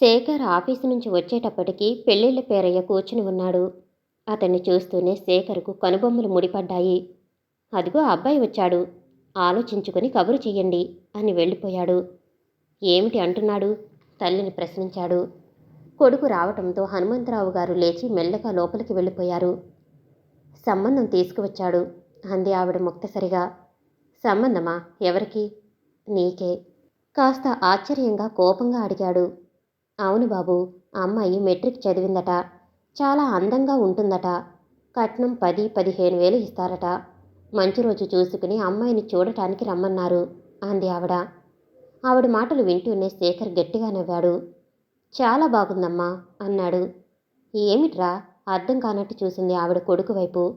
Shekhar office నుంచి వచ్చేటప్పటికి పెళ్ళిళ్ళ పేరయ్య కూర్చుని ఉన్నాడు. అతన్ని చూస్తూనే శేఖర్కు కనుబొమ్మలు ముడిపడ్డాయి. అదిగో అబ్బాయి వచ్చాడు. ఆలోచించుకొని కబురు చెయ్యండి అని వెళ్ళిపోయాడు. ఏమిటి అంటున్నాడు? తల్లిని ప్రశ్నించాడు. కొడుకు రావటంతో హనుమంతరావు గారు లేచి మెల్లగా లోపలికి వెళ్ళిపోయారు. సంబంధం తీసుకువచ్చాడు అంది ఆవిడ ముక్తసరిగా. సంబంధమా? ఎవరికి? నీకే. కాస్త ఆశ్చర్యంగా కోపంగా అడిగాడు. అవును బాబు అమ్మాయి మెట్రిక్ చదివిందట. చాలా అందంగా ఉంటుందట. కట్నం పది పదిహేను వేలు ఇస్తారట. మంచి రోజు చూసుకుని అమ్మాయిని చూడటానికి రమ్మన్నారు అంది ఆవిడ. ఆవిడ మాటలు వింటూనే శేఖర్ గట్టిగా నవ్వాడు. చాలా బాగుందమ్మా అన్నాడు. ఏమిట్రా అర్థం కానట్టు చూసింది ఆవిడ కొడుకు వైపు.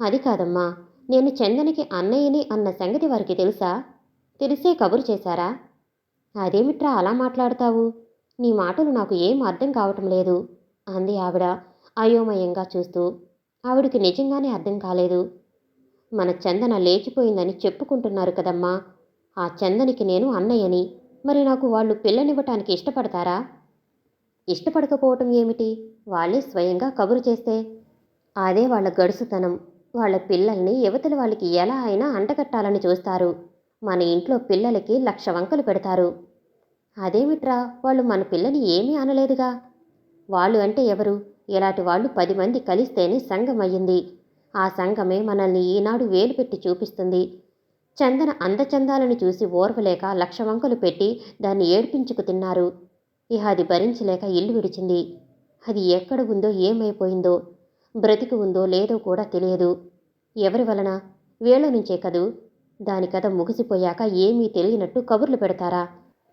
అది కాదమ్మా నేను చందనికి అన్నయ్యని అన్న సంగతి వారికి తెలుసా? తెలిసే కబురు చేశారా? అదేమిట్రా అలా మాట్లాడతావు? నీ మాటలు నాకు ఏం అర్థం కావటం లేదు అంది ఆవిడ అయోమయంగా చూస్తూ. ఆవిడికి నిజంగానే అర్థం కాలేదు. మన చందన లేచిపోయిందని చెప్పుకుంటున్నారు కదమ్మా. ఆ చందనికి నేను అన్నయ్యని మరి నాకు వాళ్ళు పిల్లనివ్వటానికి ఇష్టపడతారా? ఇష్టపడకపోవటం ఏమిటి? వాళ్ళే స్వయంగా కబురు చేస్తే. అదే వాళ్ళ గడుసుతనం. వాళ్ళ పిల్లల్ని యువతల వాళ్ళకి ఎలా అయినా అంటగట్టాలని చూస్తారు. మన ఇంట్లో పిల్లలకి లక్ష వంకలు పెడతారు. అదేమిట్రా వాళ్ళు మన పిల్లని ఏమీ అనలేదుగా? వాళ్ళు అంటే ఎవరు? ఇలాంటి వాళ్ళు పది మంది కలిస్తేనే సంఘం అయ్యింది. ఆ సంఘమే మనల్ని ఈనాడు వేలు పెట్టి చూపిస్తుంది. చందన అందచందాలను చూసి ఓర్వలేక లక్ష వంకలు పెట్టి దాన్ని ఏడ్పించుకు తిన్నారు. ఇహ అది భరించలేక ఇల్లు విడిచింది. అది ఎక్కడ ఉందో ఏమైపోయిందో? బ్రతికి ఉందో లేదో కూడా తెలియదు. ఎవరి వలన? వీళ్ళ నుంచే కదూ? దాని కథ ముగిసిపోయాక ఏమీ తెలియనట్టు కబుర్లు పెడతారా?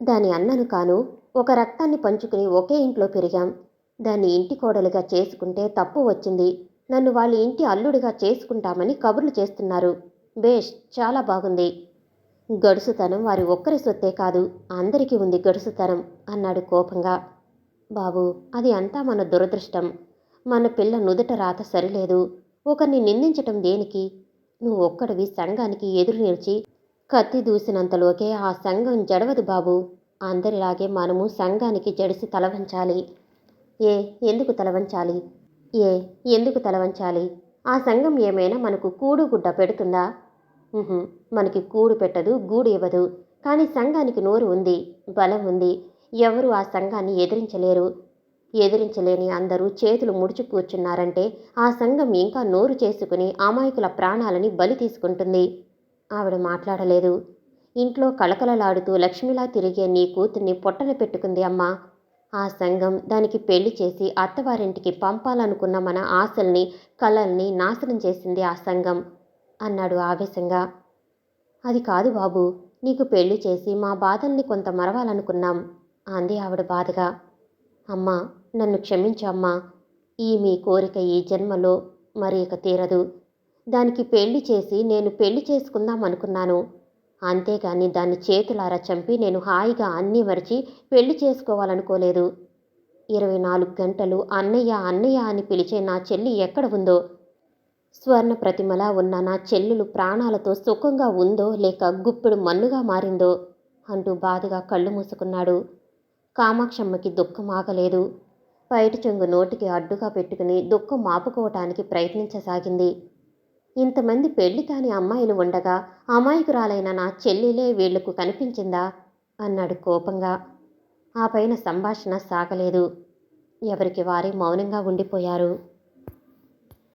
దాని అన్నను కాను ఒక రక్తాన్ని పంచుకుని ఒకే ఇంట్లో పెరిగాం. దాన్ని ఇంటి కోడలుగా చేసుకుంటే తప్పు వచ్చింది. నన్ను వాళ్ళ ఇంటి అల్లుడిగా చేసుకుంటామని కబుర్లు చేస్తున్నారు. బేష్ చాలా బాగుంది. గడుసుతనం వారి ఒక్కరి సొత్తే కాదు అందరికీ ఉంది గడుసుతనం అన్నాడు కోపంగా. బాబు అది అంతా మన దురదృష్టం. మన పిల్ల నుదుట రాత సరిలేదు. ఒకరిని నిందించటం దేనికి? నువ్వు ఒక్కడివి సంఘానికి ఎదురు నిలిచి కత్తి దూసినంతలోకే ఆ సంఘం జడవదు బాబు. అందరిలాగే మనము సంఘానికి జడిసి తలవంచాలి. ఏ ఎందుకు తలవంచాలి? ఏ ఎందుకు తలవంచాలి? ఆ సంఘం ఏమైనా మనకు కూడు గుడ్డ పెడుతుందా? మనకి కూడు పెట్టదు గూడు ఇవ్వదు. కానీ సంఘానికి నోరు ఉంది బలం ఉంది. ఎవరు ఆ సంఘాన్ని ఎదిరించలేరు. ఎదిరించలేని అందరూ చేతులు ముడుచు కూర్చున్నారంటే ఆ సంఘం ఇంకా నోరు చేసుకుని అమాయకుల ప్రాణాలని బలి తీసుకుంటుంది. ఆవిడ మాట్లాడలేదు. ఇంట్లో కళకళలాడుతూ లక్ష్మిలా తిరిగే నీ కూతుర్ని పొట్టన పెట్టుకుంది అమ్మా. ఆ సంఘం దానికి పెళ్ళి చేసి అత్తవారింటికి పంపాలనుకున్న మన ఆశల్ని కళల్ని నాశనం చేసింది ఆ సంఘం అన్నాడు ఆవేశంగా. అది కాదు బాబు నీకు పెళ్ళి చేసి మా బాధల్ని కొంత మరవాలనుకున్నాం అంది ఆవిడ బాధగా. అమ్మా నన్ను క్షమించమ్మా ఈ మీ కోరిక ఈ జన్మలో మరి ఇక తీరదు. దానికి పెళ్ళి చేసి నేను పెళ్ళి చేసుకుందాం అనుకున్నాను. అంతేగాని దాన్ని చేతులారా చంపి నేను హాయిగా అన్నీ మరిచి పెళ్ళి చేసుకోవాలనుకోలేదు. ఇరవై నాలుగు గంటలు అన్నయ్య అన్నయ్య అని పిలిచే నా చెల్లి ఎక్కడ ఉందో? స్వర్ణ ప్రతిమలా ఉన్న నా చెల్లెలు ప్రాణాలతో సుఖంగా ఉందో లేక గుప్పెడు మన్నుగా మారిందో అంటూ బాధగా కళ్ళు మూసుకున్నాడు. కామాక్షమ్మకి దుఃఖం ఆగలేదు. బయట చెంగు నోటికి అడ్డుగా పెట్టుకుని దుఃఖం ఆపుకోవటానికి ప్రయత్నించసాగింది. ఇంతమంది పెళ్ళి కాని అమ్మాయిలు ఉండగా అమాయకురాలైన నా చెల్లిలే వీళ్ళకు కనిపించిందా? అన్నాడు కోపంగా. ఆ పైన సంభాషణ సాగలేదు. ఎవరికి వారే మౌనంగా ఉండిపోయారు.